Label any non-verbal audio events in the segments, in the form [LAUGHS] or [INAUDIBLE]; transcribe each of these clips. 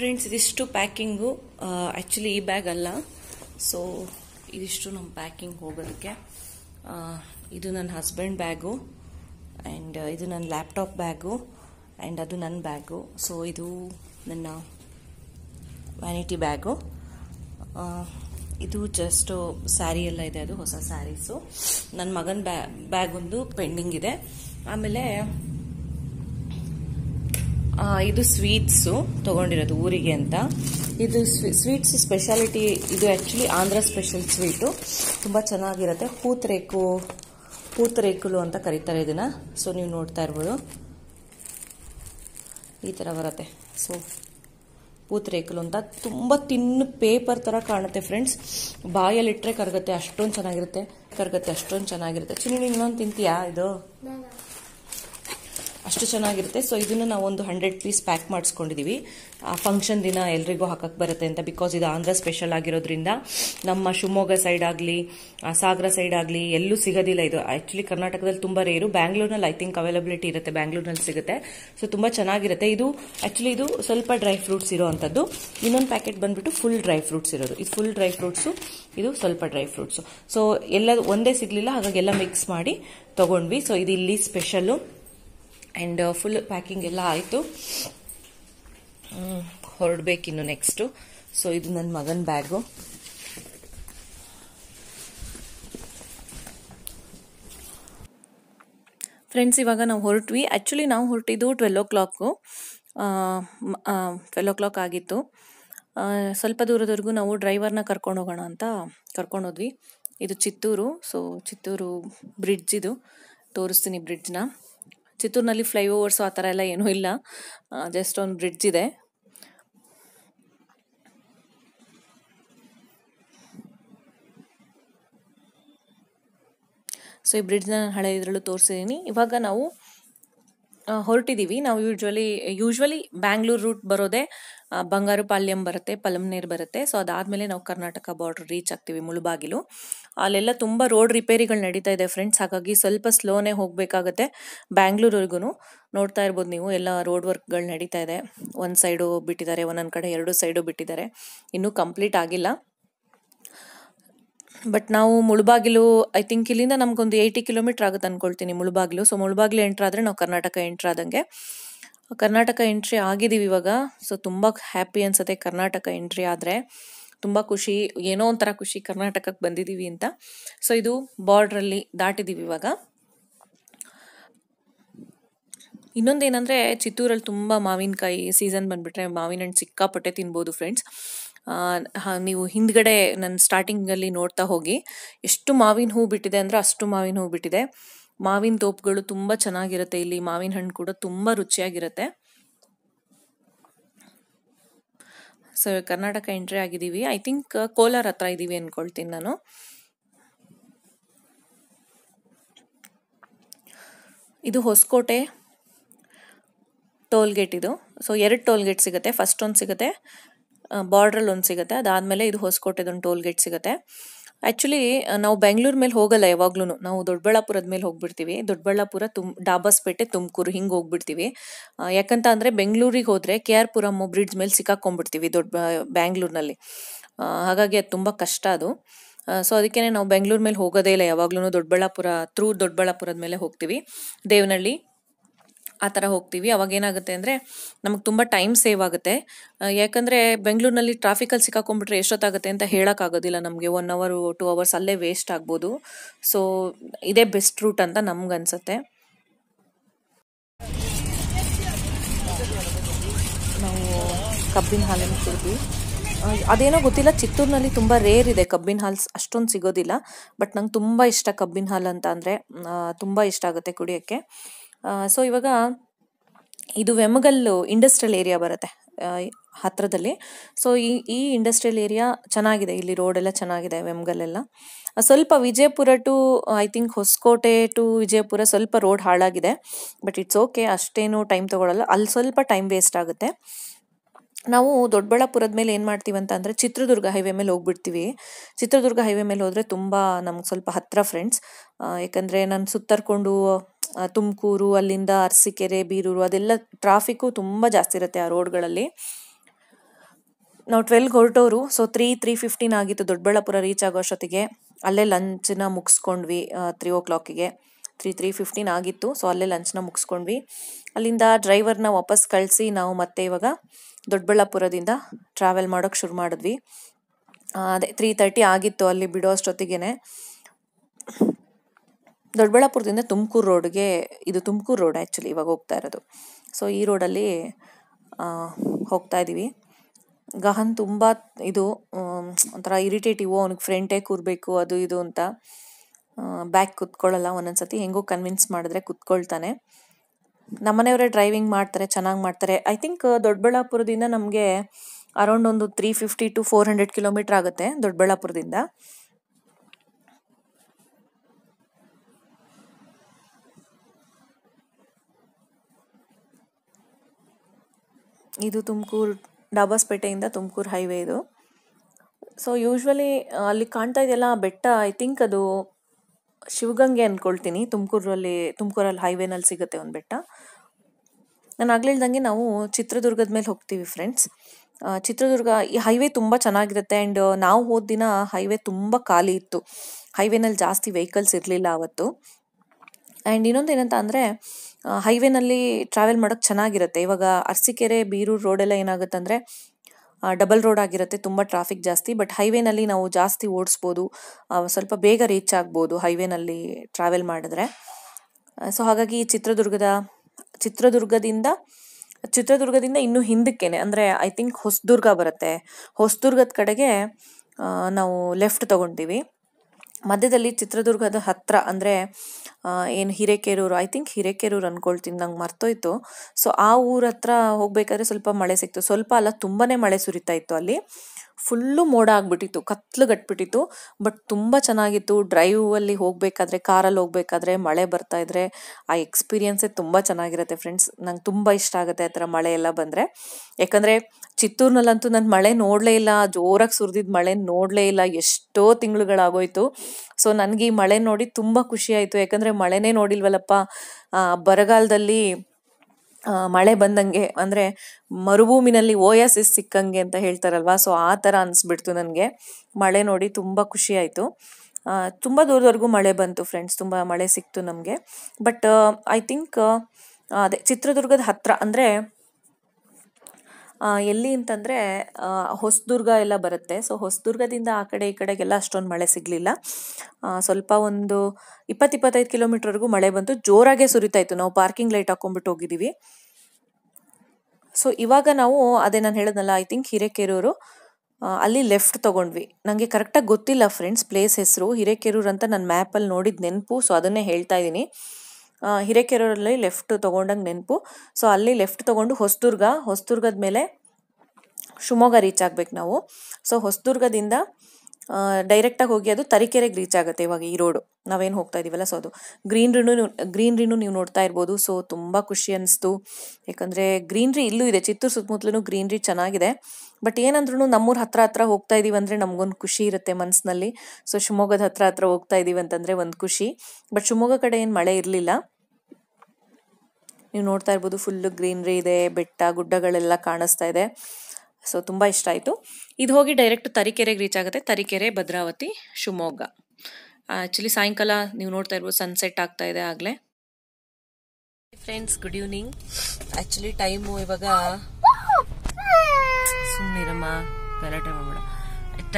Friends ಇದಿಷ್ಟು packing actually ಈ bag ಅಲ್ಲ. ಸೊ ಇದಿಷ್ಟು ನಮ್ಮ ಪ್ಯಾಕಿಂಗ್ ಹೋಗೋದಕ್ಕೆ. ಇದು ನನ್ನ ಹಸ್ಬೆಂಡ್ ಬ್ಯಾಗು ಆ್ಯಂಡ್ ಇದು ನನ್ನ ಲ್ಯಾಪ್ಟಾಪ್ ಬ್ಯಾಗು ಆ್ಯಂಡ್ ಅದು ನನ್ನ ಬ್ಯಾಗು ಸೊ ಇದು ನನ್ನ ವ್ಯಾನಿಟಿ ಬ್ಯಾಗು ಇದು ಜಸ್ಟು ಸ್ಯಾರಿ ಎಲ್ಲ ಇದೆ, ಅದು ಹೊಸ ಸ್ಯಾರೀಸು ನನ್ನ ಮಗನ ಬ್ಯಾ ಬ್ಯಾಗ್ ಒಂದು ಪೆಂಡಿಂಗ್ ಇದೆ. ಆಮೇಲೆ ಇದು ಸ್ವೀಟ್ಸು ತಗೊಂಡಿರೋದು ಊರಿಗೆ ಅಂತ. ಇದು ಸ್ವೀಟ್ಸ್ ಸ್ಪೆಷಾಲಿಟಿ ಇದು ಆ್ಯಕ್ಚುಲಿ ಆಂಧ್ರ ಸ್ಪೆಷಲ್ ಸ್ವೀಟು ತುಂಬ ಚೆನ್ನಾಗಿರುತ್ತೆ. ಹೂತ್ರೇಕು ಹೂತ್ರೇಕುಲು ಅಂತ ಕರೀತಾರೆ ಇದನ್ನು. ಸೊ ನೀವು ನೋಡ್ತಾ ಇರ್ಬೋದು. ಈ ಥರ ಬರುತ್ತೆ. ಸೊ ಪೂತ್ರೇಕಲು ಅಂತ ತುಂಬ ತಿನ್ನು ಪೇಪರ್ ಥರ ಕಾಣುತ್ತೆ ಫ್ರೆಂಡ್ಸ್ ಬಾಯಲ್ಲಿಟ್ಟರೆ ಕರಗುತ್ತೆ, ಅಷ್ಟೊಂದು ಚೆನ್ನಾಗಿರುತ್ತೆ. ಕರಗುತ್ತೆ, ಅಷ್ಟೊಂದು ಚೆನ್ನಾಗಿರುತ್ತೆ. ಚಿನ್ನಿ ಇನ್ನೊಂದು ತಿಂತೀಯಾ ಇದು? ಅಷ್ಟು ಚೆನ್ನಾಗಿರುತ್ತೆ. ಸೊ ಇದನ್ನು ನಾವು ಒಂದು ಹಂಡ್ರೆಡ್ ಪೀಸ್ ಪ್ಯಾಕ್ ಮಾಡಿಸ್ಕೊಂಡಿದ್ದೀವಿ ಆ ಫಂಕ್ಷನ್ ದಿನ ಎಲ್ರಿಗೂ ಹಾಕಕ್ಕೆ ಬರುತ್ತೆ ಅಂತ. ಬಿಕಾಸ್ ಇದು ಆಂಧ್ರ ಸ್ಪೆಷಲ್ ಆಗಿರೋದ್ರಿಂದ ನಮ್ಮ ಶಿವಮೊಗ್ಗ ಸೈಡ್ ಆಗಲಿ ಸಾಗರ ಸೈಡ್ ಆಗಲಿ ಎಲ್ಲೂ ಸಿಗೋದಿಲ್ಲ ಇದು. ಆ್ಯಕ್ಚುಲಿ ಕರ್ನಾಟಕದಲ್ಲಿ ತುಂಬ ರೇರು ಬ್ಯಾಂಗ್ಳೂರ್ನಲ್ಲಿ ಐ ಥಿಂಕ್ ಅವೈಲಬಿಲಿಟಿ ಇರುತ್ತೆ. ಬ್ಯಾಂಗ್ಳೂರ್ನಲ್ಲಿ ಸಿಗುತ್ತೆ. ಸೊ ತುಂಬ ಚೆನ್ನಾಗಿರುತ್ತೆ. ಇದು ಆ್ಯಕ್ಚುಲಿ ಇದು ಸ್ವಲ್ಪ ಡ್ರೈ ಫ್ರೂಟ್ಸ್ ಇರೋ ಅಂಥದ್ದು ಇನ್ನೊಂದು ಪ್ಯಾಕೆಟ್ ಬಂದ್ಬಿಟ್ಟು ಫುಲ್ ಡ್ರೈ ಫ್ರೂಟ್ಸ್ ಇರೋದು. ಇದು ಫುಲ್ ಡ್ರೈ ಫ್ರೂಟ್ಸು ಇದು ಸ್ವಲ್ಪ ಡ್ರೈ ಫ್ರೂಟ್ಸು ಸೊ ಎಲ್ಲ ಒಂದೇ ಸಿಗಲಿಲ್ಲ. ಹಾಗಾಗಿ ಎಲ್ಲ ಮಿಕ್ಸ್ ಮಾಡಿ ತೊಗೊಂಡ್ವಿ. ಸೊ ಇದು ಇಲ್ಲಿ ಸ್ಪೆಷಲ್ಲು ಆ್ಯಂಡ್ ಫುಲ್ ಪ್ಯಾಕಿಂಗ್ ಎಲ್ಲ ಆಯಿತು. ಹೊರಡಬೇಕಿನ್ನು ನೆಕ್ಸ್ಟು ಸೊ ಇದು ನನ್ನ ಮಗನ ಬ್ಯಾಗು. ಫ್ರೆಂಡ್ಸ್ ಇವಾಗ ನಾವು ಹೊರಟ್ವಿ. ಆ್ಯಕ್ಚುಲಿ ನಾವು ಹೊರಟಿದ್ದು twelve o'clock twelve o'clock ಆಗಿತ್ತು. ಸ್ವಲ್ಪ ದೂರದವರೆಗೂ ನಾವು ಡ್ರೈವರ್ನ ಕರ್ಕೊಂಡು ಹೋಗೋಣ ಅಂತ ಕರ್ಕೊಂಡು ಹೋದ್ವಿ. ಇದು ಚಿತ್ತೂರು. ಸೊ ಚಿತ್ತೂರು ಬ್ರಿಡ್ಜ್ ಇದು. ತೋರಿಸ್ತೀನಿ ಬ್ರಿಡ್ಜ್ನ ಚಿತ್ತೂರಿನಲ್ಲಿ ಫ್ಲೈಓವರ್ಸು ಆ ಥರ ಎಲ್ಲ ಏನೂ ಇಲ್ಲ. ಜಸ್ಟ್ ಒಂದು ಬ್ರಿಡ್ಜ್ ಇದೆ. ಸೊ ಈ ಬ್ರಿಡ್ಜ್ನ ನಾನು ಹಳೆ ಇದರಲ್ಲೂ ತೋರಿಸಿದ್ದೀನಿ ಇವಾಗ ನಾವು ಹೊರಟಿದ್ದೀವಿ ನಾವು ಯೂಶ್ವಲಿ ಯೂಶ್ವಲಿ ಬ್ಯಾಂಗ್ಳೂರ್ ರೂಟ್ ಬರೋದೇ ಬಂಗಾರು ಬಂಗಾರುಪಾಳ್ಯಂ ಬರುತ್ತೆ ಪಲಮ್ನೇರ್ ಬರುತ್ತೆ. ಸೊ ಅದಾದಮೇಲೆ ನಾವು ಕರ್ನಾಟಕ ಬಾರ್ಡರ್ ರೀಚ್ ಆಗ್ತೀವಿ ಮುಳುಬಾಗಿಲು. ಅಲ್ಲೆಲ್ಲ ತುಂಬ ರೋಡ್ ರಿಪೇರಿಗಳು ನಡೀತಾ ಇದೆ ಫ್ರೆಂಡ್ಸ್ ಹಾಗಾಗಿ ಸ್ವಲ್ಪ ಸ್ಲೋನೇ ಹೋಗಬೇಕಾಗತ್ತೆ ಬ್ಯಾಂಗ್ಳೂರ್ವರೆಗೂ ನೋಡ್ತಾ ಇರ್ಬೋದು ನೀವು, ಎಲ್ಲ ರೋಡ್ ವರ್ಕ್ಗಳು ನಡೀತಾ ಇದೆ. ಒಂದು ಸೈಡು ಬಿಟ್ಟಿದ್ದಾರೆ, ಒಂದೊಂದು ಕಡೆ ಎರಡು ಸೈಡು ಬಿಟ್ಟಿದ್ದಾರೆ. ಇನ್ನೂ ಕಂಪ್ಲೀಟ್ ಆಗಿಲ್ಲ. ಬಟ್ ನಾವು ಮುಳುಬಾಗಿಲು ಐ ಥಿಂಕ್ ಇಲ್ಲಿಂದ ನಮಗೊಂದು ಏಯ್ಟಿ ಕಿಲೋಮೀಟರ್ ಆಗುತ್ತೆ ಅನ್ಕೊಳ್ತೀನಿ ಮುಳುಬಾಗಿಲು. ಸೊ ಮುಳುಬಾಗಿಲು ಎಂಟ್ರ್ ಆದರೆ ನಾವು ಕರ್ನಾಟಕ ಎಂಟ್ರ್ ಆದಂಗೆ. ಕರ್ನಾಟಕ ಎಂಟ್ರಿ ಆಗಿದ್ದೀವಿ ಇವಾಗ. ಸೊ ತುಂಬ ಹ್ಯಾಪಿ ಅನ್ಸುತ್ತೆ ಕರ್ನಾಟಕ ಎಂಟ್ರಿ ಆದರೆ. ತುಂಬ ಖುಷಿ, ಏನೋ ಒಂಥರ ಖುಷಿ ಕರ್ನಾಟಕಕ್ಕೆ ಬಂದಿದ್ದೀವಿ ಅಂತ. ಸೊ ಇದು ಬಾರ್ಡ್ರಲ್ಲಿ ದಾಟಿದ್ದೀವಿ ಇವಾಗ. ಇನ್ನೊಂದೇನೆಂದರೆ ಚಿತ್ತೂರಲ್ಲಿ ತುಂಬ ಮಾವಿನಕಾಯಿ ಸೀಸನ್ ಬಂದುಬಿಟ್ರೆ ಮಾವಿನ ಹಣ್ಣು ಸಿಕ್ಕಾಪಟ್ಟೆ ತಿನ್ಬೋದು ಫ್ರೆಂಡ್ಸ್ ನೀವು ಹಿಂದ್ಗಡೆ ನನ್ನ ಸ್ಟಾರ್ಟಿಂಗಲ್ಲಿ ನೋಡ್ತಾ ಹೋಗಿ, ಎಷ್ಟು ಮಾವಿನ ಹೂ ಬಿಟ್ಟಿದೆ ಅಂದರೆ ಅಷ್ಟು ಮಾವಿನ ಹೂ ಬಿಟ್ಟಿದೆ. ಮಾವಿನ ತೋಪುಗಳು ತುಂಬ ಚೆನ್ನಾಗಿರುತ್ತೆ ಇಲ್ಲಿ, ಮಾವಿನ ಹಣ್ಣು ಕೂಡ ತುಂಬ ರುಚಿಯಾಗಿರುತ್ತೆ. ಸೊ ಕರ್ನಾಟಕ ಎಂಟ್ರಿ ಆಗಿದ್ದೀವಿ. ಐ ಥಿಂಕ್ ಕೋಲಾರ ಹತ್ರ ಇದ್ದೀವಿ ಅಂದ್ಕೊಳ್ತೀನಿ ನಾನು. ಇದು ಹೊಸಕೋಟೆ ಟೋಲ್ ಗೇಟ್ ಇದು. ಸೊ ಎರಡು ಟೋಲ್ ಗೇಟ್ ಸಿಗುತ್ತೆ. ಫಸ್ಟ್ ಒಂದು ಸಿಗುತ್ತೆ. ಬಾರ್ಡ್ರಲ್ಲಿ ಒಂದು ಸಿಗುತ್ತೆ. ಅದಾದಮೇಲೆ ಇದು ಹೊಸಕೋಟೆದೊಂದು ಟೋಲ್ ಗೇಟ್ ಸಿಗುತ್ತೆ ಆ್ಯಕ್ಚುಲಿ ನಾವು ಬೆಂಗಳೂರು ಮೇಲೆ ಹೋಗಲ್ಲ ಯಾವಾಗ್ಲೂ ನಾವು ದೊಡ್ಡಬಳ್ಳಾಪುರದ ಮೇಲೆ ಹೋಗ್ಬಿಡ್ತೀವಿ. ದೊಡ್ಡಬಳ್ಳಾಪುರ ತುಮ್, ಡಾಬಾಸ್ಪೇಟೆ, ತುಮಕೂರು ಹಿಂಗೆ ಹೋಗ್ಬಿಡ್ತೀವಿ. ಯಾಕಂತ ಅಂದರೆ ಬೆಂಗಳೂರಿಗೆ ಹೋದರೆ ಕೆ ಆರ್ ಪುರಮ್ ಬ್ರಿಡ್ಜ್ ಮೇಲೆ ಸಿಕ್ಕಾಕೊಂಡ್ಬಿಡ್ತೀವಿ ದೊಡ್ಡ ಬ್ಯಾಂಗ್ಳೂರ್ನಲ್ಲಿ ಹಾಗಾಗಿ ಅದು ತುಂಬ ಕಷ್ಟ ಅದು. ಸೊ ಅದಕ್ಕೇ ನಾವು ಬೆಂಗಳೂರು ಮೇಲೆ ಹೋಗೋದೇ ಇಲ್ಲ ಯಾವಾಗ್ಲೂ ದೊಡ್ಡಬಳ್ಳಾಪುರ ಥ್ರೂ ದೊಡ್ಡಬಳ್ಳಾಪುರದ ಮೇಲೆ ಹೋಗ್ತೀವಿ. ದೇವನಹಳ್ಳಿ ಆ ಥರ ಹೋಗ್ತೀವಿ. ಅವಾಗ ಏನಾಗುತ್ತೆ ಅಂದರೆ ನಮಗೆ ತುಂಬ ಟೈಮ್ ಸೇವ್ ಆಗುತ್ತೆ. ಯಾಕಂದರೆ ಬೆಂಗಳೂರಿನಲ್ಲಿ ಟ್ರಾಫಿಕಲ್ಲಿ ಸಿಕ್ಕಾಕೊಂಡ್ಬಿಟ್ರೆ ಎಷ್ಟೊತ್ತಾಗುತ್ತೆ ಅಂತ ಹೇಳೋಕ್ಕಾಗೋದಿಲ್ಲ ನಮಗೆ. ಒನ್ ಅವರು ಟೂ ಅವರ್ಸ್ ಅಲ್ಲೇ ವೇಸ್ಟ್ ಆಗ್ಬೋದು. ಸೊ ಇದೇ ಬೆಸ್ಟ್ ರೂಟ್ ಅಂತ ನಮ್ಗೆ ಅನ್ಸುತ್ತೆ. ನಾವು ಕಬ್ಬಿನ ಹಾಲನ್ನು ಕುಡಿದ್ವಿ. ಅದೇನೋ ಗೊತ್ತಿಲ್ಲ, ಚಿತ್ತೂರಿನಲ್ಲಿ ತುಂಬ ರೇರ್ ಇದೆ. ಕಬ್ಬಿನ ಹಾಲು ಅಷ್ಟೊಂದು ಸಿಗೋದಿಲ್ಲ. ಬಟ್ ನಂಗೆ ತುಂಬ ಇಷ್ಟ ಕಬ್ಬಿನ ಹಾಲು ಅಂತ ಅಂದರೆ ತುಂಬ ಇಷ್ಟ ಆಗುತ್ತೆ ಕುಡಿಯೋಕ್ಕೆ. ಸೊ ಇವಾಗ ಇದು ವೆಮಗಲ್ಲು ಇಂಡಸ್ಟ್ರಿಯಲ್ ಏರಿಯಾ ಬರುತ್ತೆ ಹತ್ತಿರದಲ್ಲಿ ಸೊ ಈ ಈ ಇಂಡಸ್ಟ್ರಿಯಲ್ ಏರಿಯಾ ಚೆನ್ನಾಗಿದೆ, ಇಲ್ಲಿ ರೋಡ್ ಎಲ್ಲ ಚೆನ್ನಾಗಿದೆ ವೆಮ್ಗಲ್ಲೆಲ್ಲ ಸ್ವಲ್ಪ Vijayapura to I think Hosakote to Vijayapura ಸ್ವಲ್ಪ ರೋಡ್ ಹಾಳಾಗಿದೆ ಬಟ್ ಇಟ್ಸ್ ಓಕೆ ಅಷ್ಟೇನು ಟೈಮ್ ತಗೊಳ್ಳಲ್ಲ ಅಲ್ಲಿ ಸ್ವಲ್ಪ ಟೈಮ್ ವೇಸ್ಟ್ ಆಗುತ್ತೆ. ನಾವು ದೊಡ್ಡಬಳ್ಳಾಪುರದ ಮೇಲೆ ಏನು ಮಾಡ್ತೀವಿ ಅಂತ ಅಂದರೆ ಚಿತ್ರದುರ್ಗ ಹೈವೇ ಮೇಲೆ ಹೋಗ್ಬಿಡ್ತೀವಿ. ಚಿತ್ರದುರ್ಗ ಹೈವೇ ಮೇಲೆ ಹೋದರೆ ತುಂಬ ನಮ್ಗೆ ಸ್ವಲ್ಪ ಹತ್ತಿರ ಫ್ರೆಂಡ್ಸ್ ಯಾಕಂದರೆ ನಾನು ಸುತ್ತರ್ಕೊಂಡು ತುಮಕೂರು, ಅಲ್ಲಿಂದ ಅರಸೀಕೆರೆ, ಬೀರೂರು ಅದೆಲ್ಲ ಟ್ರಾಫಿಕ್ಕು ತುಂಬ ಜಾಸ್ತಿ ಇರುತ್ತೆ ಆ ರೋಡ್ಗಳಲ್ಲಿ. ನಾವು ಟ್ವೆಲ್ಗೆ ಹೊರಟೋರು ಸೊ ತ್ರೀ ತ್ರೀ ಫಿಫ್ಟೀನ್ ಆಗಿತ್ತು ದೊಡ್ಡಬಳ್ಳಾಪುರ ರೀಚ್ ಆಗೋ ಅಷ್ಟೊತ್ತಿಗೆ. ಅಲ್ಲೇ ಲಂಚ್ನ ಮುಗಿಸ್ಕೊಂಡ್ವಿ ತ್ರೀ ಓ ಕ್ಲಾಕಿಗೆ ತ್ರೀ ತ್ರೀ ಫಿಫ್ಟೀನ್ ಆಗಿತ್ತು ಸೊ ಅಲ್ಲೇ ಲಂಚ್ನ ಮುಗಿಸ್ಕೊಂಡ್ವಿ. ಅಲ್ಲಿಂದ ಡ್ರೈವರ್ನ ವಾಪಸ್ ಕಳಿಸಿ ನಾವು ಮತ್ತೆ ಇವಾಗ ದೊಡ್ಡಬಳ್ಳಾಪುರದಿಂದ ಟ್ರಾವೆಲ್ ಮಾಡೋಕ್ಕೆ ಶುರು ಮಾಡಿದ್ವಿ. ಅದೇ ತ್ರೀ ತರ್ಟಿ ಆಗಿತ್ತು ಅಲ್ಲಿ ಬಿಡೋ ಅಷ್ಟೊತ್ತಿಗೆ ದೊಡ್ಡಬಳ್ಳಾಪುರದಿಂದ ತುಮಕೂರು ರೋಡ್ಗೆ, ಇದು ತುಮಕೂರು ರೋಡ್ ಆ್ಯಕ್ಚುಲಿ ಇವಾಗ ಹೋಗ್ತಾ ಇರೋದು. ಸೊ ಈ ರೋಡಲ್ಲಿ ಹೋಗ್ತಾ ಇದ್ದೀವಿ ಗಹನ್ ತುಂಬ ಇದು ಒಂಥರ ಇರಿಟೇಟಿವ್ ಅವ್ನಿಗೆ ಫ್ರಂಟೇ ಕೂರಬೇಕು, ಅದು ಇದು ಅಂತ ಬ್ಯಾಕ್ ಕುತ್ಕೊಳ್ಳಲ್ಲ ಒಂದೊಂದ್ಸತಿ. ಹೆಂಗೋ ಕನ್ವಿನ್ಸ್ ಮಾಡಿದ್ರೆ ಕುತ್ಕೊಳ್ತಾನೆ. ನಮ್ಮನೆಯವರೇ ಡ್ರೈವಿಂಗ್ ಮಾಡ್ತಾರೆ, ಚೆನ್ನಾಗಿ ಮಾಡ್ತಾರೆ. ಐ ಥಿಂಕ್ ದೊಡ್ಡಬಳ್ಳಾಪುರದಿಂದ ನಮಗೆ ಅರೌಂಡ್ ಒಂದು three fifty to four hundred kilometre ಆಗುತ್ತೆ ದೊಡ್ಡಬಳ್ಳಾಪುರದಿಂದ. ಇದು ತುಮಕೂರು, ಡಾಬಾಸ್ಪೇಟೆಯಿಂದ ತುಮಕೂರು ಹೈವೇ ಇದು. ಸೊ ಯೂಶ್ವಲಿ ಅಲ್ಲಿ ಕಾಣ್ತಾ ಇದೆಯಲ್ಲ ಬೆಟ್ಟ ಐ ಥಿಂಕ್ ಅದು ಶಿವಗಂಗೆ ಅಂದ್ಕೊಳ್ತೀನಿ ತುಮಕೂರಲ್ಲಿ ತುಮಕೂರಲ್ಲಿ ಹೈವೇನಲ್ಲಿ ಸಿಗುತ್ತೆ ಒಂದು ಬೆಟ್ಟ. ನಾನು ಆಗ್ಲೇ ಹೇಳ್ದಂಗೆ ನಾವು ಚಿತ್ರದುರ್ಗದ ಮೇಲೆ ಹೋಗ್ತೀವಿ ಫ್ರೆಂಡ್ಸ್ ಚಿತ್ರದುರ್ಗ, ಈ ಹೈವೇ ತುಂಬ ಚೆನ್ನಾಗಿರುತ್ತೆ ಆ್ಯಂಡ್ ನಾವು ಹೋದ ದಿನ ಹೈವೇ ತುಂಬ ಖಾಲಿ ಇತ್ತು. ಹೈವೇನಲ್ಲಿ ಜಾಸ್ತಿ ವೆಹಿಕಲ್ಸ್ ಇರಲಿಲ್ಲ ಅವತ್ತು. ಆ್ಯಂಡ್ ಇನ್ನೊಂದು ಏನಂತ ಅಂದರೆ ಹೈವೇನಲ್ಲಿ ಟ್ರಾವೆಲ್ ಮಾಡೋಕ್ಕೆ ಚೆನ್ನಾಗಿರುತ್ತೆ. ಇವಾಗ ಅರಸೀಕೆರೆ, ಬೀರೂರು ರೋಡೆಲ್ಲ ಏನಾಗುತ್ತೆ ಅಂದರೆ ಡಬಲ್ ರೋಡ್ ಆಗಿರುತ್ತೆ. ತುಂಬ ಟ್ರಾಫಿಕ್ ಜಾಸ್ತಿ ಬಟ್ ಹೈವೇನಲ್ಲಿ ನಾವು ಜಾಸ್ತಿ ಓಡಿಸ್ಬೋದು. ಸ್ವಲ್ಪ ಬೇಗ ರೀಚ್ ಆಗ್ಬೋದು ಹೈವೇನಲ್ಲಿ ಟ್ರಾವೆಲ್ ಮಾಡಿದ್ರೆ. ಸೊ ಹಾಗಾಗಿ ಚಿತ್ರದುರ್ಗದ, ಚಿತ್ರದುರ್ಗದಿಂದ ಚಿತ್ರದುರ್ಗದಿಂದ ಇನ್ನೂ ಹಿಂದಕ್ಕೇನೆ, ಅಂದರೆ ಐ ಥಿಂಕ್ ಹೊಸದುರ್ಗ ಬರುತ್ತೆ. ಹೊಸದುರ್ಗದ ಕಡೆಗೆ ನಾವು ಲೆಫ್ಟ್ ತಗೊಳ್ತೀವಿ ಮಧ್ಯದಲ್ಲಿ ಚಿತ್ರದುರ್ಗದ ಹತ್ರ ಅಂದರೆ ಏನು ಹಿರೇಕೆರೂರು ಐ ಥಿಂಕ್ ಹಿರೇಕೆರೂರು ಅಂದ್ಕೊಳ್ತೀನಿ ನಂಗೆ ಮರ್ತೋಯ್ತು. ಸೊ ಆ ಊರ ಹತ್ರ ಹೋಗ್ಬೇಕಾದ್ರೆ ಸ್ವಲ್ಪ ಮಳೆ ಸಿಕ್ತು. ಸ್ವಲ್ಪ ಅಲ್ಲ ತುಂಬಾ ಮಳೆ ಸುರಿತಾ ಇತ್ತು ಅಲ್ಲಿ. ಫುಲ್ಲು ಮೋಡ ಆಗ್ಬಿಟ್ಟಿತ್ತು, ಕತ್ಲು ಗಟ್ಬಿಟ್ಟಿತ್ತು ಬಟ್ ತುಂಬ ಚೆನ್ನಾಗಿತ್ತು. ಡ್ರೈವ್ ಅಲ್ಲಿ ಹೋಗ್ಬೇಕಾದ್ರೆ, ಕಾರಲ್ಲಿ ಹೋಗ್ಬೇಕಾದ್ರೆ ಮಳೆ ಬರ್ತಾ ಇದ್ರೆ, ಆ ಎಕ್ಸ್ಪೀರಿಯನ್ಸೇ ತುಂಬ ಚೆನ್ನಾಗಿರುತ್ತೆ ಫ್ರೆಂಡ್ಸ್ ನಂಗೆ ತುಂಬ ಇಷ್ಟ ಆಗುತ್ತೆ ಆ ಥರ ಮಳೆ ಎಲ್ಲ ಬಂದರೆ. ಯಾಕಂದರೆ ಚಿತ್ತೂರಿನಲ್ಲಂತೂ ನಾನು ಮಳೆ ನೋಡಲೇ ಇಲ್ಲ, ಜೋರಾಗಿ ಸುರಿದಿದ್ದ ಮಳೆ ನೋಡಲೇ ಇಲ್ಲ, ಎಷ್ಟೋ ತಿಂಗಳುಗಳಾಗೋಯ್ತು. ಸೊ ನನಗೆ ಈ ಮಳೆ ನೋಡಿ ತುಂಬ ಖುಷಿ ಆಯಿತು. ಯಾಕಂದರೆ ಮಳೆನೇ ನೋಡಿಲ್ವಲ್ಲಪ್ಪ ಬರಗಾಲದಲ್ಲಿ ಮಳೆ ಬಂದಂಗೆ, ಅಂದರೆ ಮರುಭೂಮಿನಲ್ಲಿ ಓಯಾಸಿಸ್ ಸಿಕ್ಕಂಗೆ ಅಂತ ಹೇಳ್ತಾರಲ್ವಾ? ಸೊ ಆ ಥರ ಅನಿಸ್ಬಿಡ್ತು ನನಗೆ. ಮಳೆ ನೋಡಿ ತುಂಬ ಖುಷಿ ಆಯಿತು. ತುಂಬ ದೂರದವರೆಗೂ ಮಳೆ ಬಂತು ಫ್ರೆಂಡ್ಸ್. ತುಂಬ ಮಳೆ ಸಿಕ್ತು ನಮಗೆ. ಬಟ್ ಐ ಥಿಂಕ್ ಅದೇ ಚಿತ್ರದುರ್ಗದ ಹತ್ತಿರ ಅಂದರೆ ಎಲ್ಲಿ ಅಂತಂದರೆ ಹೊಸದುರ್ಗ ಎಲ್ಲ ಬರುತ್ತೆ. ಸೊ ಹೊಸದುರ್ಗದಿಂದ ಆ ಕಡೆ ಈ ಕಡೆಗೆಲ್ಲ ಅಷ್ಟೊಂದು ಮಳೆ ಸಿಗಲಿಲ್ಲ. ಸ್ವಲ್ಪ ಒಂದು ಇಪ್ಪತ್ತು ಇಪ್ಪತ್ತೈದು ಕಿಲೋಮೀಟ್ರ್ವರೆಗೂ ಮಳೆ ಬಂತು. ಜೋರಾಗೆ ಸುರಿತಾ ಇತ್ತು. ನಾವು ಪಾರ್ಕಿಂಗ್ ಲೈಟ್ ಹಾಕೊಂಡ್ಬಿಟ್ಟು ಹೋಗಿದ್ದೀವಿ ಸೊ ಇವಾಗ ನಾವು ಅದೇ ನಾನು ಹೇಳಿದ್ನಲ್ಲ ಐ ಥಿಂಕ್ ಹಿರೇಕೆರೂರು ಅಲ್ಲಿ ಲೆಫ್ಟ್ ತಗೊಂಡ್ವಿ. ನನಗೆ ಕರೆಕ್ಟಾಗಿ ಗೊತ್ತಿಲ್ಲ ಫ್ರೆಂಡ್ಸ್ ಪ್ಲೇಸ್ ಹೆಸರು. ಹಿರೇಕೆರೂರು ಅಂತ ನಾನು ಮ್ಯಾಪಲ್ಲಿ ನೋಡಿದ ನೆನಪು. ಸೊ ಅದನ್ನೇ ಹೇಳ್ತಾ ಇದ್ದೀನಿ ಹಿರೇಕೆರೂರಲ್ಲಿ ಲೆಫ್ಟ್ ತೊಗೊಂಡಂಗೆ ನೆನಪು. ಸೊ ಅಲ್ಲಿ ಲೆಫ್ಟ್ ತೊಗೊಂಡು ಹೊಸದುರ್ಗ, ಹೊಸದುರ್ಗದ ಮೇಲೆ ಶಿವಮೊಗ್ಗ ರೀಚ್ ಆಗ್ಬೇಕು ನಾವು. ಸೊ ಹೊಸದುರ್ಗದಿಂದ ಡೈರೆಕ್ಟಾಗಿ ಹೋಗಿ ಅದು ತರೀಕೆರೆಗೆ ರೀಚ್ ಆಗುತ್ತೆ ಇವಾಗ ಈ ರೋಡು ನಾವೇನು ಹೋಗ್ತಾ ಇದೀವಲ್ಲ? ಸೊ ಅದು ಗ್ರೀನ್ರಿನೂ ಗ್ರೀನ್ರಿನೂ ನೀವು ನೋಡ್ತಾ ಇರ್ಬೋದು. ಸೊ ತುಂಬ ಖುಷಿ ಅನಿಸ್ತು. ಯಾಕಂದರೆ ಗ್ರೀನ್ರಿ ಇಲ್ಲೂ ಇದೆ. ಚಿತ್ತೂರು ಸುತ್ತಮುತ್ತಲೂ ಗ್ರೀನ್ರಿ ಚೆನ್ನಾಗಿದೆ. ಬಟ್ ಏನಂದ್ರೂ ನಮ್ಮೂರ ಹತ್ರ ಹತ್ರ ಹೋಗ್ತಾ ಇದೀವಿ ಅಂದರೆ ನಮಗೊಂದು ಖುಷಿ ಇರುತ್ತೆ ಮನಸ್ಸಿನಲ್ಲಿ ಸೊ ಶಿವಮೊಗ್ಗದ ಹತ್ರ ಹತ್ರ ಹೋಗ್ತಾ ಇದೀವಿ ಅಂತಂದರೆ ಒಂದು ಖುಷಿ. ಬಟ್ ಶಿವಮೊಗ್ಗ ಕಡೆ ಏನು ಮಳೆ ಇರಲಿಲ್ಲ. ನೀವು ನೋಡ್ತಾ ಇರ್ಬೋದು ಫುಲ್ಲು ಗ್ರೀನ್ರಿ ಇದೆ. ಬೆಟ್ಟ ಗುಡ್ಡಗಳೆಲ್ಲ ಕಾಣಿಸ್ತಾ ಇದೆ. ಸೊ ತುಂಬ ಇಷ್ಟ ಆಯಿತು. ಇದು ಹೋಗಿ ಡೈರೆಕ್ಟ್ ತರೀಕೆರೆಗೆ ರೀಚ್ ಆಗುತ್ತೆ. ತರೀಕೆರೆ, ಭದ್ರಾವತಿ, ಶಿವಮೊಗ್ಗ. ಆ್ಯಕ್ಚುಲಿ ಸಾಯಂಕಾಲ ನೀವು ನೋಡ್ತಾ ಇರ್ಬೋದು ಸನ್ಸೆಟ್ ಆಗ್ತಾ ಇದೆ ಆಗಲೇ. Friends good evening actually time ಇವಾಗ ಸುಮ್ಮನಿರಮ್ಮ ಗಲಾಟೆ ಮಾಡಬೇಡ.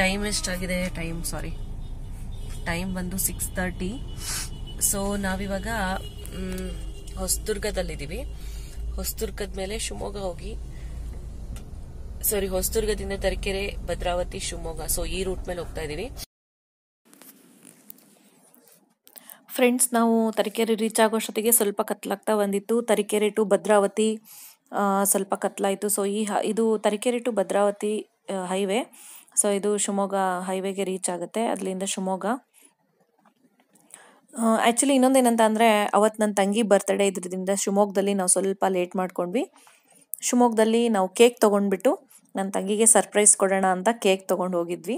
ಟೈಮ್ ಎಷ್ಟಾಗಿದೆ ಟೈಮ್ ಸಾರಿ ಟೈಮ್ ಬಂದು ಸಿಕ್ಸ್ ತರ್ಟಿ ಸೊ ನಾವಿವಾಗ ಹೊಸದುರ್ಗದಲ್ಲಿದ್ದೀವಿ. ಹೊಸದುರ್ಗದ ಮೇಲೆ ಶಿವಮೊಗ್ಗ ಹೋಗಿ ಸಾರಿ ಹೊಸದುರ್ಗದಿಂದ ತರಕೆರೆ ಭದ್ರಾವತಿ ಶಿವಮೊಗ್ಗ ಸೊ ಈ ರೂಟ್ ಮೇಲೆ ಹೋಗ್ತಾ ಇದೀವಿ ಫ್ರೆಂಡ್ಸ್ ನಾವು ತರಕೆರೆ ರೀಚ್ ಆಗೋಷ್ಟೊತ್ತಿಗೆ ಸ್ವಲ್ಪ ಕತ್ಲಾಗ್ತಾ ಬಂದಿತ್ತು. ತರಿಕೆರೆ ಟು ಭದ್ರಾವತಿ ಸ್ವಲ್ಪ ಕತ್ಲಾಯಿತು. ಸೊ ಈ ಇದು Tarikere to Bhadravati highway so ಇದು ಶಿವಮೊಗ್ಗ ಹೈವೇಗೆ ರೀಚ್ ಆಗುತ್ತೆ. ಅಲ್ಲಿಂದ ಶಿವಮೊಗ್ಗ ಆ್ಯಕ್ಚುಲಿ ಇನ್ನೊಂದೇನಂತ ಅಂದರೆ ಅವತ್ತು ನನ್ನ ತಂಗಿ ಬರ್ತ್ಡೇ ಇದ್ರಿಂದ ಶಿವಮೊಗ್ಗದಲ್ಲಿ ನಾವು ಸ್ವಲ್ಪ ಲೇಟ್ ಮಾಡ್ಕೊಂಡ್ವಿ. ಶಿವಮೊಗ್ಗದಲ್ಲಿ ನಾವು ಕೇಕ್ ತೊಗೊಂಡ್ಬಿಟ್ಟು ನನ್ನ ತಂಗಿಗೆ ಸರ್ಪ್ರೈಸ್ ಕೊಡೋಣ ಅಂತ ಕೇಕ್ ತೊಗೊಂಡು ಹೋಗಿದ್ವಿ.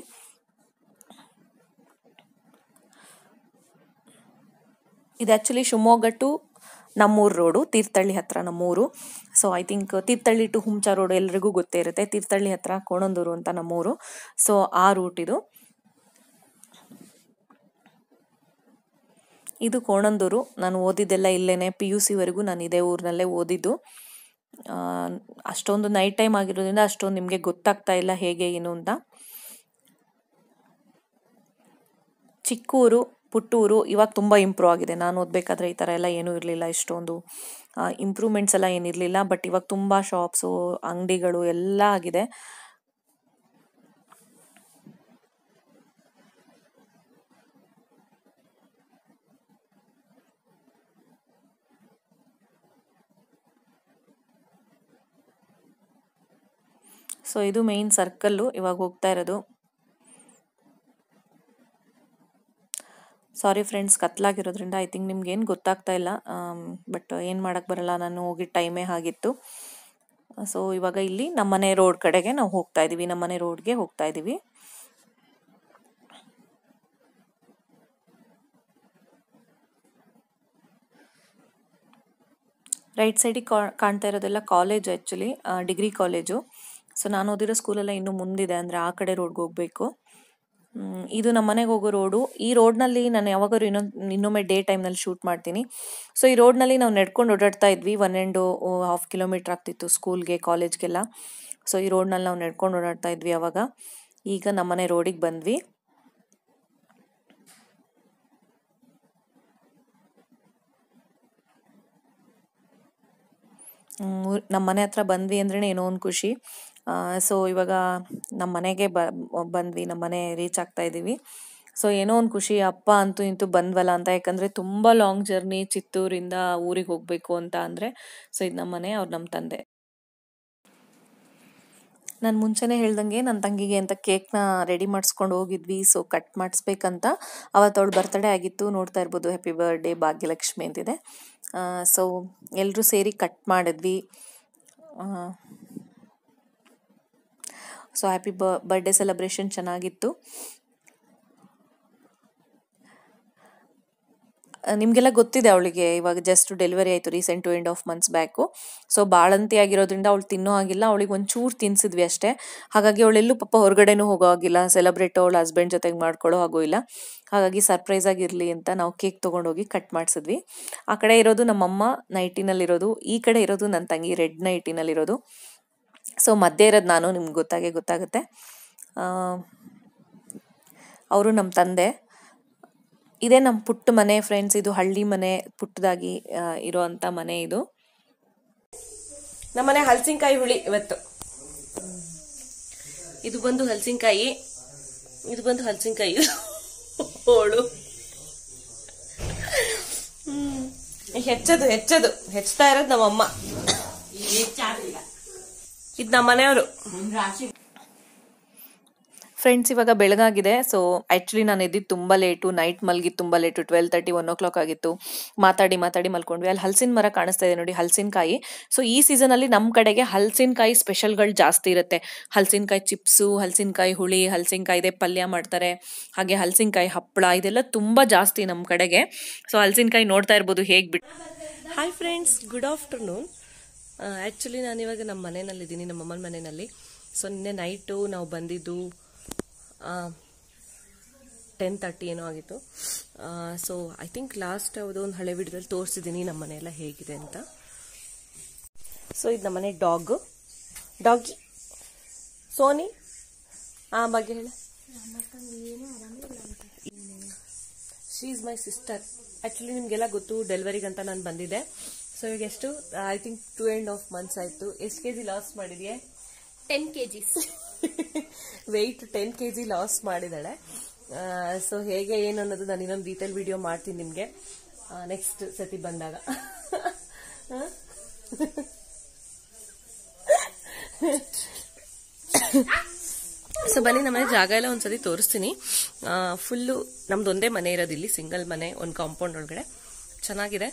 ಇದು ಆ್ಯಕ್ಚುಲಿ ಶಿವಮೊಗ್ಗ ಟು ನಮ್ಮೂರು ರೋಡು, ತೀರ್ಥಹಳ್ಳಿ ಹತ್ರ ನಮ್ಮೂರು. So I think Thirthahalli to Huncha road ಎಲ್ರಿಗೂ ಗೊತ್ತೇ ಇರುತ್ತೆ. ತೀರ್ಥಹಳ್ಳಿ ಹತ್ರ ಕೋಣಂದೂರು ಅಂತ ನಮ್ಮೂರು. ಸೊ ಆ ರೂಟ್ ಇದು. ಇದು ಕೋಣಂದೂರು. ನಾನು ಓದಿದ್ದೆಲ್ಲ ಇಲ್ಲೇ ಪಿ ಯು ಸಿವರೆಗೂ ನಾನು ಇದೇ ಊರಿನಲ್ಲೇ ಓದಿದ್ದು. ಅಷ್ಟೊಂದು ನೈಟ್ ಟೈಮ್ ಆಗಿರೋದ್ರಿಂದ ಅಷ್ಟೊಂದು ನಿಮಗೆ ಗೊತ್ತಾಗ್ತಾ ಇಲ್ಲ ಹೇಗೆ, ಏನು ಅಂತ. ಚಿಕ್ಕೂರು, ಪುಟ್ಟೂರು ಇವಾಗ ತುಂಬ ಇಂಪ್ರೂವ್ ಆಗಿದೆ. ನಾನು ಓದಬೇಕಾದ್ರೆ ಈ ಥರ ಎಲ್ಲ ಏನೂ ಇರಲಿಲ್ಲ, ಇಷ್ಟೊಂದು ಇಂಪ್ರೂವ್ಮೆಂಟ್ಸ್ ಎಲ್ಲ ಏನಿರಲಿಲ್ಲ ಬಟ್ ಇವಾಗ ತುಂಬ ಶಾಪ್ಸು ಅಂಗಡಿಗಳು ಎಲ್ಲ ಆಗಿದೆ. ಸೊ ಇದು ಮೇನ್ ಸರ್ಕಲ್ಲು ಇವಾಗ ಹೋಗ್ತಾ ಇರೋದು. ಸಾರಿ ಫ್ರೆಂಡ್ಸ್ ಕತ್ಲಾಗಿರೋದ್ರಿಂದ ಐ ಥಿಂಕ್ ನಿಮ್ಗೇನು ಗೊತ್ತಾಗ್ತಾ ಇಲ್ಲ. ಬಟ್ ಏನು ಮಾಡೋಕ್ಕೆ ಬರಲ್ಲ, ನಾನು ಹೋಗಿ ಟೈಮೇ ಆಗಿತ್ತು. ಸೊ ಇವಾಗ ಇಲ್ಲಿ ನಮ್ಮನೆ ರೋಡ್ ಕಡೆಗೆ ನಾವು ಹೋಗ್ತಾ ಇದ್ದೀವಿ ನಮ್ಮನೆ ರೋಡ್ಗೆ ಹೋಗ್ತಾ ಇದ್ದೀವಿ ರೈಟ್ ಸೈಡಿಗೆ ಕಾಣ್ತಾ ಇರೋದೆಲ್ಲ college actually degree college so ನಾನು ಓದಿರೋ ಸ್ಕೂಲೆಲ್ಲ ಇನ್ನೂ ಮುಂದಿದೆ, ಅಂದರೆ ಆ ಕಡೆ ರೋಡ್ಗೆ ಹೋಗಬೇಕು. ಇದು ನಮ್ಮ ಮನೆಗೆ ಹೋಗೋ ರೋಡು ಈ ರೋಡ್ನಲ್ಲಿ ನಾನು ಯಾವಾಗಲೂ ಇನ್ನೊಂದು, ಇನ್ನೊಮ್ಮೆ ಡೇ ಟೈಮ್ನಲ್ಲಿ ಶೂಟ್ ಮಾಡ್ತೀನಿ. ಸೊ ಈ ರೋಡ್ನಲ್ಲಿ ನಾವು ನಡ್ಕೊಂಡು ಓಡಾಡ್ತಾ ಇದ್ವಿ. ಒನ್ ಆ್ಯಂಡ್ ಹಾಫ್ ಕಿಲೋಮೀಟ್ರ್ ಆಗ್ತಿತ್ತು ಸ್ಕೂಲ್ಗೆ ಕಾಲೇಜ್ಗೆಲ್ಲ ಸೊ ಈ ರೋಡ್ನಲ್ಲಿ ನಾವು ನಡ್ಕೊಂಡು ಓಡಾಡ್ತಾ ಇದ್ವಿ ಅವಾಗ. ಈಗ ನಮ್ಮ ಮನೆ ರೋಡಿಗೆ ಬಂದ್ವಿ. ನಮ್ಮ ಮನೆ ಹತ್ರ ಬಂದ್ವಿ ಅಂದ್ರೆ ಏನೋ ಒಂದು ಖುಷಿ. ಸೊ ಇವಾಗ ನಮ್ಮ ಮನೆಗೆ ಬ, ಬಂದ್ವಿ ನಮ್ಮ ಮನೆ ರೀಚ್ ಆಗ್ತಾ ಇದ್ದೀವಿ ಸೊ ಏನೋ ಒಂದು ಖುಷಿ, ಅಪ್ಪ ಅಂತೂ ಇಂತೂ ಬಂದ್ವಲ್ಲ ಅಂತ. ಯಾಕಂದರೆ ತುಂಬ ಲಾಂಗ್ ಜರ್ನಿ ಚಿತ್ತೂರಿಂದ ಊರಿಗೆ ಹೋಗಬೇಕು ಅಂತ ಅಂದರೆ ಸೊ ಇದು ನಮ್ಮ ಮನೆ, ಅವ್ರು ನಮ್ಮ ತಂದೆ. ನಾನು ಮುಂಚೆನೇ ಹೇಳ್ದಂಗೆ ನನ್ನ ತಂಗಿಗೆ ಅಂತ ಕೇಕ್ನ ರೆಡಿ ಮಾಡಿಸ್ಕೊಂಡು ಹೋಗಿದ್ವಿ. ಸೊ ಕಟ್ ಮಾಡಿಸ್ಬೇಕಂತ. ಅವತ್ತು ಅವಳು ಬರ್ತಡೇ ಆಗಿತ್ತು, ನೋಡ್ತಾ ಇರ್ಬೋದು ಹ್ಯಾಪಿ ಬರ್ಡೇ ಭಾಗ್ಯಲಕ್ಷ್ಮಿ ಅಂತಿದೆ. ಸೊ ಎಲ್ಲರೂ ಸೇರಿ ಕಟ್ ಮಾಡಿದ್ವಿ. ಸೊ ಹ್ಯಾಪಿ ಬರ್ಡೇ ಸೆಲೆಬ್ರೇಷನ್ ಚೆನ್ನಾಗಿತ್ತು. ನಿಮಗೆಲ್ಲ ಗೊತ್ತಿದೆ ಅವಳಿಗೆ, ಇವಾಗ ಜಸ್ಟ್ ಡೆಲಿವರಿ ಆಯಿತು recent two and half months back so ಬಾಳಂತಿ ಆಗಿರೋದ್ರಿಂದ ಅವಳು ತಿನ್ನೋ ಆಗಿಲ್ಲ ಅವಳಿಗೆ ಒಂಚೂರು ತಿನ್ಸಿದ್ವಿ ಅಷ್ಟೇ. ಹಾಗಾಗಿ ಅವಳೆಲ್ಲೂ ಪಾಪ ಹೊರಗಡೆನೂ ಹೋಗೋ ಆಗಿಲ್ಲ ಸೆಲೆಬ್ರೇಟ್ ಅವಳು ಹಸ್ಬೆಂಡ್ ಜೊತೆಗೆ ಮಾಡ್ಕೊಳ್ಳೋ ಹಾಗೂ ಇಲ್ಲ. ಹಾಗಾಗಿ ಸರ್ಪ್ರೈಸ್ ಆಗಿರಲಿ ಅಂತ ನಾವು ಕೇಕ್ ತೊಗೊಂಡೋಗಿ ಕಟ್ ಮಾಡಿಸಿದ್ವಿ. ಆ ಕಡೆ ಇರೋದು ನಮ್ಮಮ್ಮ ನೈಟಿನಲ್ಲಿರೋದು ಈ ಕಡೆ ಇರೋದು ನನ್ನ ತಂಗಿ ರೆಡ್ ನೈಟಿನಲ್ಲಿರೋದು ಸೊ ಮಧ್ಯೆ ಇರೋದು ನಾನು ನಿಮ್ಗೆ ಗೊತ್ತಾಗೇ ಗೊತ್ತಾಗುತ್ತೆ. ಅವರು ನಮ್ಮ ತಂದೆ. ಇದೇ ನಮ್ಮ ಪುಟ್ಟ ಮನೆ ಫ್ರೆಂಡ್ಸ್ ಇದು ಹಳ್ಳಿ ಮನೆ ಪುಟ್ಟದಾಗಿ ಇರೋವಂಥ ಮನೆ ಇದು. ನಮ್ಮನೆ ಹಲಸಿನಕಾಯಿ ಹುಳಿ ಇವತ್ತು. ಇದು ಬಂದು ಹಲಸಿನಕಾಯಿ. ಇದು ಬಂದು ಹಲಸಿನಕಾಯಿ. ಹೋಳು ಹೆಚ್ಚದು ಹೆಚ್ಚದು. ಹೆಚ್ಚತಾ ಇರೋದು ನಮ್ಮಮ್ಮ. ಇದು ನಮ್ಮ ಮನೆಯವರು. ಫ್ರೆಂಡ್ಸ್ ಇವಾಗ ಬೆಳಗಾಗಿದೆ ಸೊ ಆ್ಯಕ್ಚುಲಿ ನಾನು ಎದ್ದಿದ್ದು ತುಂಬ ಲೇಟು ನೈಟ್ ಮಲಗಿದ್ದು ತುಂಬ late twelve thirty one o'clock ಆಗಿತ್ತು. ಮಾತಾಡಿ ಮಾತಾಡಿ ಮಲ್ಕೊಂಡ್ವಿ. ಅಲ್ಲಿ ಹಲಸಿನ ಮರ ಕಾಣಿಸ್ತಾ ಇದೆ ನೋಡಿ ಹಲಸಿನಕಾಯಿ ಸೊ ಈ ಸೀಸನಲ್ಲಿ ನಮ್ಮ ಕಡೆಗೆ ಹಲಸಿನಕಾಯಿ ಸ್ಪೆಷಲ್ಗಳು ಜಾಸ್ತಿ ಇರುತ್ತೆ. ಹಲಸಿನಕಾಯಿ ಚಿಪ್ಸು ಹಲಸಿನಕಾಯಿ ಹುಳಿ ಹಲಸಿನಕಾಯಿದೆ ಪಲ್ಯ ಮಾಡ್ತಾರೆ. ಹಾಗೆ ಹಲಸಿನಕಾಯಿ ಹಪ್ಪಳ ಇದೆಲ್ಲ ತುಂಬ ಜಾಸ್ತಿ ನಮ್ಮ ಕಡೆಗೆ. ಸೊ ಹಲಸಿನಕಾಯಿ ನೋಡ್ತಾ ಇರ್ಬೋದು ಹೇಗೆ ಬಿಟ್ಟು hi friends good afternoon actually ನಾನಿವಾಗ ನಮ್ಮ ಮನೆಯಲ್ಲಿದ್ದೀನಿ, ನಮ್ಮ ಅಮ್ಮನ ಮನೆಯಲ್ಲಿ. ಸೊ ನಿನ್ನೆ ನೈಟು ನಾವು ಬಂದಿದ್ದು ಟೆನ್ ತರ್ಟಿ ಏನೋ ಆಗಿತ್ತು. ಸೊ ಐ ಥಿಂಕ್ ಲಾಸ್ಟ್ ಯಾವುದೋ ಒಂದು ಹಳೆ ವಿಡಿಯೋದಲ್ಲಿ ತೋರಿಸಿದ್ದೀನಿ ನಮ್ಮ ಮನೆಯೆಲ್ಲ ಹೇಗಿದೆ ಅಂತ. ಸೊ ಇದು ನಮ್ಮನೆ ಡಾಗ್ ಡಾಗ್ ಸೋನಿ, ಆ ಬಗ್ಗೆ ಹೇಳ. She is my sister actually ನಿಮಗೆಲ್ಲ ಗೊತ್ತು ಡೆಲಿವರಿಗಂತ ನಾನು ಬಂದಿದ್ದೆ. ಸೊ ಈಗ ಎಷ್ಟು I think two and half months ಆಯಿತು. ಎಷ್ಟು K G loss ಮಾಡಿದೆಯೇ? Ten K Gs weight ten K G loss ಮಾಡಿದಾಳೆ so ಹೇಗೆ ಏನು ಅನ್ನೋದು ನಾನು ಇನ್ನೊಂದು ಡೀಟೇಲ್ ವಿಡಿಯೋ ಮಾಡ್ತೀನಿ ನಿಮಗೆ. ನೆಕ್ಸ್ಟ್ ಸತಿ ಬಂದಾಗ. [LAUGHS] ಸೊ ಬನ್ನಿ ನಮ್ಮನೆ ಜಾಗ ಎಲ್ಲ ಒಂದ್ಸತಿ ತೋರಿಸ್ತೀನಿ. ಫುಲ್ಲು ನಮ್ದೊಂದೇ ಒಂದೇ ಮನೆ ಇರೋದು ಇಲ್ಲಿ ಸಿಂಗಲ್ ಮನೆ ಒಂದು ಕಾಂಪೌಂಡ್ ಒಳಗಡೆ. ಚೆನ್ನಾಗಿದೆ.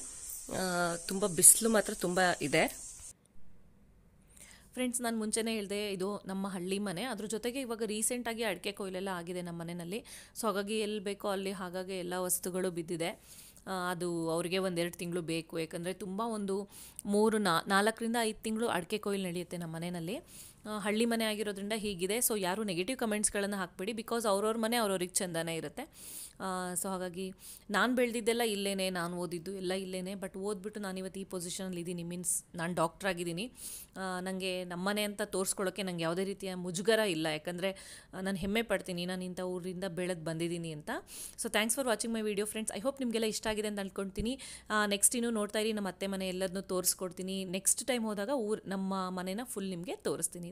ತುಂಬಾ ಬಿಸಿಲು ಮಾತ್ರ ತುಂಬ ಇದೆ. ಫ್ರೆಂಡ್ಸ್ ನಾನು ಮುಂಚೆನೇ ಹೇಳಿದೆ, ಇದು ನಮ್ಮ ಹಳ್ಳಿ ಮನೆ. ಅದ್ರ ಜೊತೆಗೆ ಇವಾಗ ರೀಸೆಂಟಾಗಿ ಅಡಿಕೆ ಕೊಯ್ಲೆಲ್ಲ ಆಗಿದೆ ನಮ್ಮ ಮನೆಯಲ್ಲಿ. ಸೊ ಹಾಗಾಗಿ ಎಲ್ಲಿ ಬೇಕೋ ಅಲ್ಲಿ ಹಾಗಾಗಿ ಎಲ್ಲ ವಸ್ತುಗಳು ಬಿದ್ದಿದೆ. ಅದು ಅವ್ರಿಗೆ ಒಂದೆರಡು ತಿಂಗಳು ಬೇಕು. ಯಾಕಂದರೆ ತುಂಬ ಒಂದು ಮೂರು ನಾ, ನಾಲ್ಕರಿಂದ ಐದು ತಿಂಗಳು ಅಡಿಕೆ ಕೊಯ್ಲು ನಡೆಯುತ್ತೆ ನಮ್ಮ ಮನೆಯಲ್ಲಿ. ಹಳ್ಳಿ ಮನೆ ಆಗಿರೋದ್ರಿಂದ ಹೀಗಿದೆ. ಸೊ ಯಾರು ನೆಗೆಟಿವ್ ಕಮೆಂಟ್ಸ್ಗಳನ್ನು ಹಾಕಬೇಡಿ. ಬಿಕಾಸ್ ಅವ್ರವ್ರ ಮನೆ ಅವ್ರವ್ರಿಗೆ ಚಂದನೇ ಇರುತ್ತೆ. ಸೊ ಹಾಗಾಗಿ ನಾನು ಬೆಳೆದಿದ್ದೆಲ್ಲ ಇಲ್ಲೇ ನಾನು ಓದಿದ್ದು ಎಲ್ಲ ಇಲ್ಲೇನೆ. ಬಟ್ ಓದ್ಬಿಟ್ಟು ನಾನು ಇವತ್ತು ಈ ಪೊಸಿಷನಲ್ಲಿ ಇದ್ದೀನಿ. ಮೀನ್ಸ್ ನಾನು ಡಾಕ್ಟ್ರ್ ಆಗಿದ್ದೀನಿ. ನನಗೆ ನಮ್ಮನೆ ಅಂತ ತೋರಿಸ್ಕೊಳ್ಳೋಕ್ಕೆ ನನಗೆ ಯಾವುದೇ ರೀತಿಯ ಮುಜುಗರ ಇಲ್ಲ. ಯಾಕಂದರೆ ನಾನು ಹೆಮ್ಮೆ ಪಡ್ತೀನಿ. ನಾನು ಇಂಥ ಊರಿಂದ ಬೆಳೆದು ಬಂದಿದ್ದೀನಿ ಅಂತ. So thanks for watching my video friends I hope ನಿಮಗೆಲ್ಲ ಇಷ್ಟ ಆಗಿದೆ ಅಂತ ಅನ್ಕೊಳ್ತೀನಿ ನೆಕ್ಸ್ಟ್ ಇನ್ನೂ ನೋಡ್ತಾ ಇರಿ. ನಮ್ಮ ಅತ್ತೆ ಮನೆ ಎಲ್ಲದನ್ನೂ ತೋರಿಸ್ಕೊಡ್ತೀನಿ. ನೆಕ್ಸ್ಟ್ ಟೈಮ್ ಹೋದಾಗ ಊರು, ನಮ್ಮ ಮನೆನ ಫುಲ್ ನಿಮಗೆ ತೋರಿಸ್ತೀನಿ.